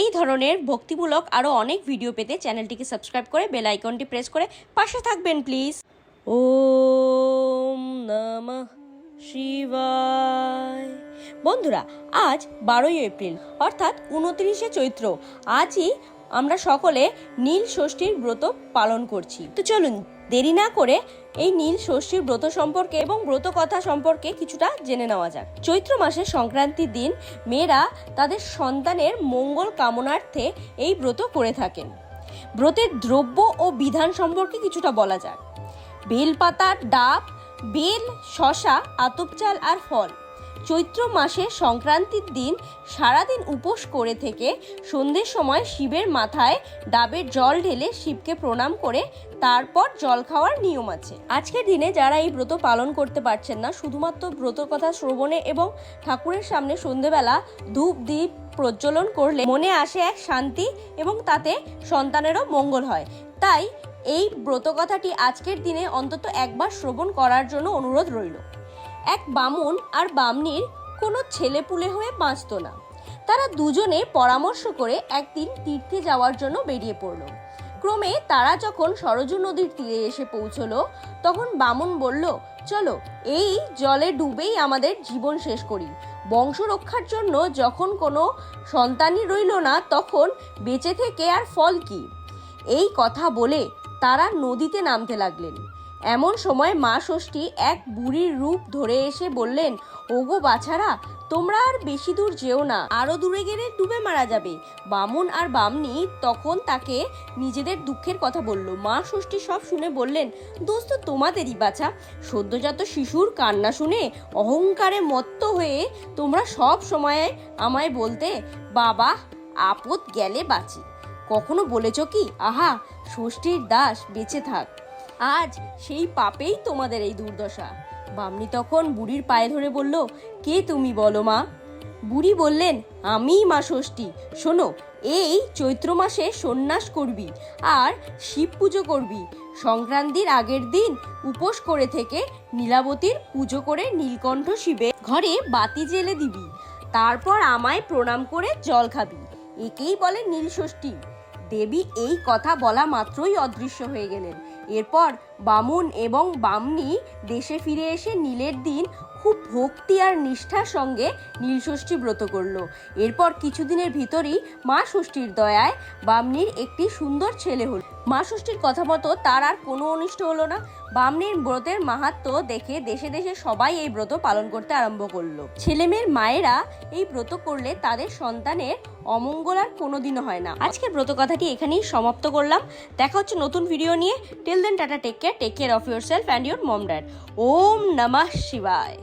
এই ধরনের ভক্তিমূলক আরও অনেক ভিডিও পেতে চ্যানেলটিকে সাবস্ক্রাইব করে বেল আইকনটি প্রেস করে পাশে থাকবেন প্লিজ ও নম শিবায়। বন্ধুরা, আজ বারোই এপ্রিল, অর্থাৎ উনত্রিশে চৈত্র। আজই আমরা সকলে নীল ষষ্ঠীর ব্রত পালন করছি। তো চলুন, দেরি না করে এই নীল ষষ্ঠীর ব্রত সম্পর্কে এবং ব্রত কথা সম্পর্কে কিছুটা জেনে নেওয়া যাক। চৈত্র মাসের সংক্রান্তির দিন মেয়েরা তাদের সন্তানের মঙ্গল কামনার্থে এই ব্রত করে থাকেন। ব্রতের দ্রব্য ও বিধান সম্পর্কে কিছুটা বলা যাক। বেলপাতা ডাব, বেল শশা আতপ চাল আর ফল। চৈত্র মাসের সংক্রান্তির দিন সারাদিন উপোস করে থেকে সন্ধ্যের সময় শিবের মাথায় ডাবের জল ঢেলে শিবকে প্রণাম করে তারপর জল খাওয়ার নিয়ম আছে। আজকের দিনে যারা এই ব্রত পালন করতে পারছেন না, শুধুমাত্র ব্রত কথা শ্রবণে এবং ঠাকুরের সামনে সন্ধেবেলা ধূপ দ্বীপ প্রজ্বলন করলে মনে আসে এক শান্তি এবং তাতে সন্তানেরও মঙ্গল হয়। তাই এই ব্রত কথাটি আজকের দিনে অন্তত একবার শ্রবণ করার জন্য অনুরোধ রইল। এক বামুন আর বামনির কোনো ছেলেপুলে হয়ে বাঁচত না। তারা দুজনে পরামর্শ করে একদিন তীর্থে যাওয়ার জন্য বেরিয়ে পড়ল। ক্রমে তারা যখন সরজু নদীর তীরে এসে পৌঁছলো, তখন বামুন বলল, চলো, এই জলে ডুবেই আমাদের জীবন শেষ করি। বংশ রক্ষার জন্য যখন কোনো সন্তানই রইল না, তখন বেঁচে থেকে আর ফল কি? এই কথা বলে তারা নদীতে নামতে লাগলেন। এমন সময় মা ষষ্ঠী এক বুড়ির রূপ ধরে এসে বললেন, ওগো বাছারা, তোমরা আর বেশি দূর যেও না, আরও দূরে গেলে ডুবে মারা যাবে। বামুন আর বামনি তখন তাকে নিজেদের দুঃখের কথা বলল। মা ষষ্ঠী সব শুনে বললেন, দোস্ত, তোমাদেরই বাছা। সদ্যজাত শিশুর কান্না শুনে অহংকারে মত্ত হয়ে তোমরা সব সময় আমায় বলতে, বাবা, আপদ গেলে বাঁচি। কখনো বলেছ কি, আহা, ষষ্ঠীর দাস, বেঁচে থাক। আজ সেই পাপেই তোমাদের এই দুর্দশা। বামনি তখন বুড়ির পায়ে ধরে বলল, কে তুমি বলো মা? বুড়ি বললেন, আমিই মা ষষ্ঠী। শোনো, এই চৈত্র মাসে সন্ন্যাস করবি আর শিব পুজো করবি। সংক্রান্তির আগের দিন উপোস করে থেকে নীলাবতীর পুজো করে নীলকণ্ঠ শিবে ঘরে বাতি জেলে দিবি। তারপর আমায় প্রণাম করে জল খাবি। একেই বলে নীল ষষ্ঠী। দেবী এই কথা বলা মাত্রই অদৃশ্য হয়ে গেলেন। এরপর বামুন এবং বামনি দেশে ফিরে এসে নীলের দিন খুব ভক্তি আর নিষ্ঠার সঙ্গে নীলষষ্ঠী ব্রত করল। এরপর কিছুদিনের ভিতরই মা ষষ্ঠীর দয়ায় বামনির একটি সুন্দর ছেলে হল। মা ষষ্ঠীর কথা মতো তার আর কোনো অনিষ্ট হলো না। বামনির ব্রতের মাহাত্ম দেখে দেশে দেশে সবাই এই ব্রত পালন করতে আরম্ভ করল। ছেলেমেয়ের মায়েরা এই ব্রত করলে তাদের সন্তানের অমঙ্গল আর কোনোদিনও হয় না। আজকের ব্রত কথাটি এখানেই সমাপ্ত করলাম। দেখা হচ্ছে নতুন ভিডিও নিয়ে। Tell then tata take care of yourself and your mom dad ওম নমঃ শিবায়